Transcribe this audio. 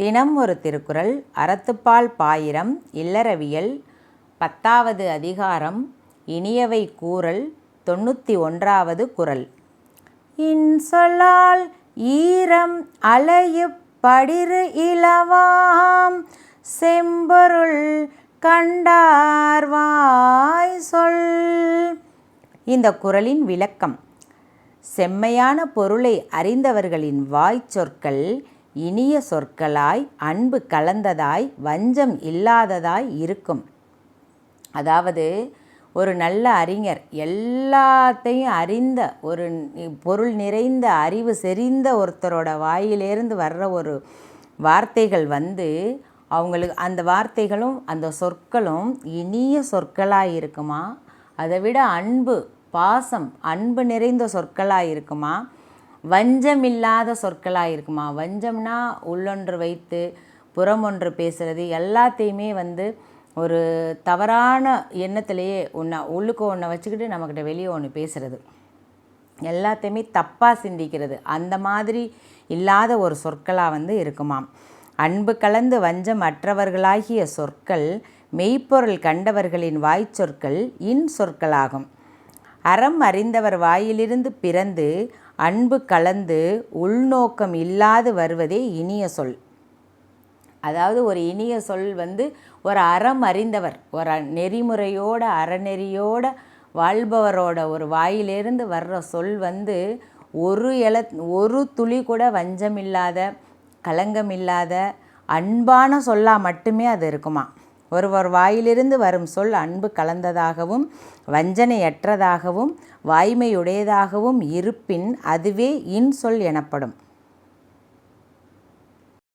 தினம் ஒரு திருக்குறள் அறத்துப்பால் பாயிரம் இல்லறவியல் பத்தாவது அதிகாரம் இனியவை கூறல் தொண்ணூற்றி ஒன்றாவது குறள். இன்சொல்லால் ஈரம் அலையு படிறு இளவாம் செம்பொருள் கண்டார்வாய் சொல். இந்த குறளின் விளக்கம் செம்மையான பொருளை அறிந்தவர்களின் வாய்ச்சொற்கள் இனிய சொற்களாய் அன்பு கலந்ததாய் வஞ்சம் இல்லாததாய் இருக்கும். அதாவது ஒரு நல்ல அறிஞர் எல்லாத்தையும் அறிந்த ஒரு பொருள் நிறைந்த அறிவு செறிந்த ஒருத்தரோட வாயிலேருந்து வர்ற ஒரு வார்த்தைகள் வந்து அவங்களுக்கு அந்த வார்த்தைகளும் அந்த சொற்களும் இனிய சொற்களாக இருக்குமா? அதை விட அன்பு பாசம் அன்பு நிறைந்த சொற்களாக இருக்குமா? வஞ்சம் இல்லாத சொற்களாக இருக்குமா வஞ்சம்னா உள்ளொன்று வைத்து புறம் ஒன்று பேசுகிறது எல்லாத்தையுமே வந்து ஒரு தவறான எண்ணத்திலேயே ஒன்றை உள்ளுக்கு ஒன்றை வச்சுக்கிட்டு நம்மக்கிட்ட வெளியே ஒன்று பேசுகிறது எல்லாத்தையுமே தப்பாக சிந்திக்கிறது. அந்த மாதிரி இல்லாத ஒரு சொற்களாக வந்து இருக்குமாம். அன்பு கலந்து வஞ்சம் அற்றவர்களாகிய சொற்கள் மெய்ப்பொருள் கண்டவர்களின் வாய் சொற்கள் இன் சொற்களாகும். அறம் அறிந்தவர் வாயிலிருந்து பிறந்து அன்பு கலந்து உள்நோக்கம் இல்லாது வருவதே இனிய சொல். அதாவது ஒரு இனிய சொல் வந்து ஒரு அறம் அறிந்தவர் ஒரு நெறிமுறையோட அறநெறியோட வாழ்பவரோட ஒரு வாயிலிருந்து வர்ற சொல் வந்து ஒரு எல ஒரு துளி கூட வஞ்சம் இல்லாத அன்பான சொல்லாக மட்டுமே அது இருக்குமா? ஒருவர் வாயிலிருந்து வரும் சொல் அன்பு கலந்ததாகவும் வஞ்சனையற்றதாகவும் வாய்மையுடையதாகவும் இருப்பின் அதுவே இன்சொல் எனப்படும்.